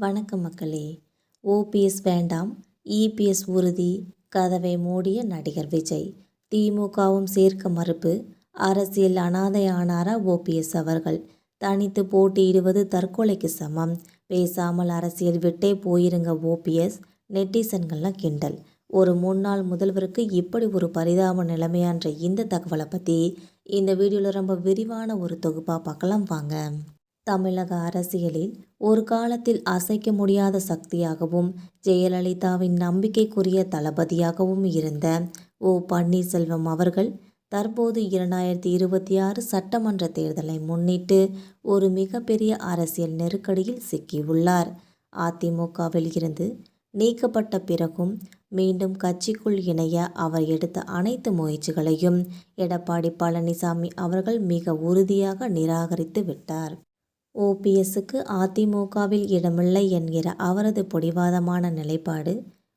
வணக்கம் மக்களே. ஓபிஎஸ் வேண்டாம். இபிஎஸ் உறுதி. கதவை மூடிய நடிகர் விஜய். திமுகவும் சேர்க்க மறுப்பு. அரசியல் அனாதையானாரா ஓபிஎஸ் அவர்கள்? தனித்து போட்டியிடுவது தற்கொலைக்கு சமம். பேசாமல் அரசியல் விட்டே போயிருங்க ஓபிஎஸ். நெட்டிசன்கள்லாம் கிண்டல். ஒரு முன்னாள் முதல்வருக்கு இப்படி ஒரு பரிதாப நிலைமையான்ற இந்த தகவலை பற்றி இந்த வீடியோவில் ரொம்ப விரிவான ஒரு தொகுப்பாக பார்க்கலாம் வாங்க. தமிழக அரசியலில் ஒரு காலத்தில் அசைக்க முடியாத சக்தியாகவும் ஜெயலலிதாவின் நம்பிக்கைக்குரிய தளபதியாகவும் இருந்த ஓ. பன்னீர்செல்வம் அவர்கள் தற்போது இரண்டாயிரத்தி இருபத்தி ஆறு சட்டமன்ற தேர்தலை முன்னிட்டு ஒரு மிகப்பெரிய அரசியல் நெருக்கடியில் சிக்கியுள்ளார். அதிமுகவில் இருந்து நீக்கப்பட்ட பிறகும் மீண்டும் கட்சிக்குள் இணைய அவர் எடுத்த அனைத்து முயற்சிகளையும் எடப்பாடி பழனிசாமி அவர்கள் மிக உறுதியாக நிராகரித்து விட்டார். ஓபிஎஸ்ஸுக்கு அதிமுகவில் இடமில்லை என்கிற அவரது பொடிவாதமான நிலைப்பாடு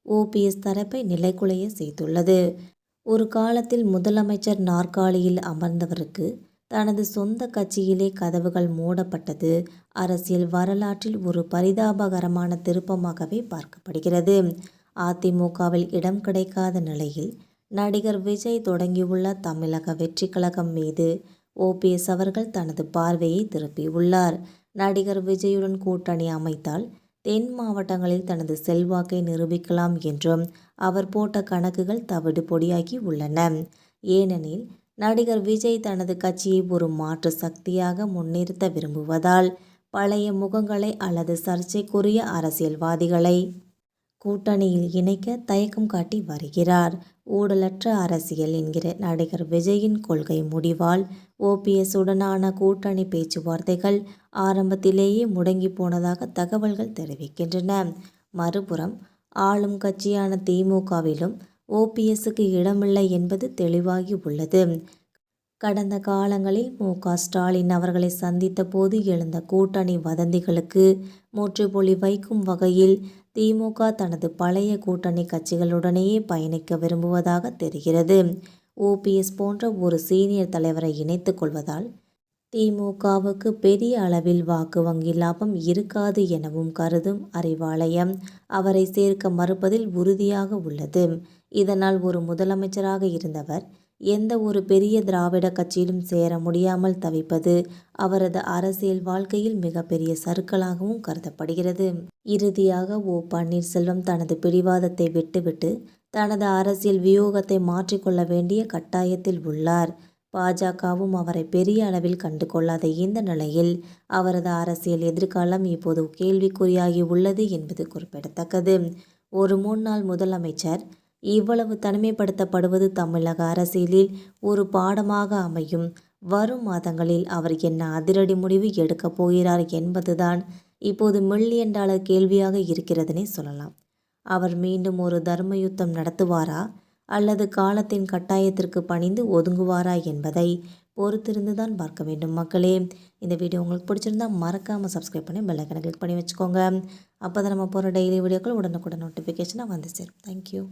ஓபிஎஸ் தரப்பை நிலைக்குலைய செய்துள்ளது. ஒரு காலத்தில் முதலமைச்சர் நாற்காலியில் அமர்ந்தவருக்கு தனது சொந்த கட்சியிலே கதவுகள் மூடப்பட்டது. அரசியல் வரலாற்றில் ஒரு பரிதாபகரமான திருப்பமாகவே பார்க்கப்படுகிறது. அதிமுகவில் இடம் கிடைக்காத நிலையில் நடிகர் விஜய் தொடங்கியுள்ள தமிழக வெற்றி கழகம் மீது ஓபிஎஸ் அவர்கள் தனது பார்வையை திருப்பியுள்ளார் நடிகர் விஜயுடன் கூட்டணி அமைத்தால் தென் மாவட்டங்களில் தனது செல்வாக்கை நிரூபிக்கலாம் என்றும் அவர் போட்ட கணக்குகள் தவிடு பொடியாகி உள்ளன. ஏனெனில் நடிகர் விஜய் தனது கட்சியை ஒரு மாற்று சக்தியாக முன்னிறுத்த விரும்புவதால் பழைய முகங்களை அல்லது சர்ச்சைக்குரிய அரசியல்வாதிகளை கூட்டணியில் இணைக்க தயக்கம் காட்டி வருகிறார். ஊழலற்ற அரசியல் என்கிற நடிகர் விஜயின் கொள்கை முடிவால் ஓபிஎஸ் உடனான கூட்டணி பேச்சுவார்த்தைகள் ஆரம்பத்திலேயே முடங்கி போனதாக தகவல்கள் தெரிவிக்கின்றன. மறுபுறம் ஆளும் கட்சியான திமுகவிலும் ஓபிஎஸ்க்கு இடமில்லை என்பது தெளிவாகி உள்ளது. கடந்த காலங்களில் மு. க. ஸ்டாலின் அவர்களை சந்தித்த போது எழுந்த கூட்டணி வதந்திகளுக்கு முற்றுப்புள்ளி வைக்கும் வகையில் திமுக தனது பழைய கூட்டணி கட்சிகளுடனேயே பயணிக்க விரும்புவதாக தெரிகிறது. ஓபிஎஸ் போன்ற ஒரு சீனியர் தலைவரை இணைத்து கொள்வதால் திமுகவுக்கு பெரிய அளவில் வாக்கு வங்கி லாபம் இருக்காது எனவும் கருதும் அறிவாலயம் அவரை சேர்க்க மறுப்பதில் உறுதியாக உள்ளது. இதனால் ஒரு முதலமைச்சராக இருந்தவர் எந்த ஒரு பெரிய திராவிட கட்சியிலும் சேர முடியாமல் தவிப்பது அவரது அரசியல் வாழ்க்கையில் மிகப்பெரிய சறுக்கலாகவும் கருதப்படுகிறது. இறுதியாக ஓ. பன்னீர்செல்வம் தனது பிடிவாதத்தை விட்டுவிட்டு தனது அரசியல் வியூகத்தை மாற்றிக்கொள்ள வேண்டிய கட்டாயத்தில் உள்ளார். பாஜகவும் அவரை பெரிய அளவில் கண்டு கொள்ளாத இந்த நிலையில் அவரது அரசியல் எதிர்காலம் இப்போது கேள்விக்குறியாகி உள்ளது என்பது குறிப்பிடத்தக்கது. ஒரு முன்னாள் முதலமைச்சர் இவ்வளவு தனிமைப்படுத்தப்படுவது தமிழக அரசியலில் ஒரு பாடமாக அமையும். வரும் மாதங்களில் அவர் என்ன அதிரடி முடிவு எடுக்கப் போகிறார் என்பதுதான் இப்போது மில்லியன் டாலர் கேள்வியாக இருக்கிறதுனே சொல்லலாம். அவர் மீண்டும் ஒரு தர்ம யுத்தம் நடத்துவாரா? அல்லது காலத்தின் கட்டாயத்திற்கு பணிந்து ஒதுங்குவாரா என்பதை பொறுத்திருந்து தான் பார்க்க வேண்டும் மக்களே. இந்த வீடியோ உங்களுக்கு பிடிச்சிருந்தா மறக்காமல் சப்ஸ்கிரைப் பண்ணி பெல்லைக்கனை கிளிக் பண்ணி வச்சுக்கோங்க. அப்போ தான் நம்ம போகிற டெய்லி வீடியோக்கள் உடனுக்குடன் நோட்டிஃபிகேஷனாக வந்து சேரும். தேங்க்யூ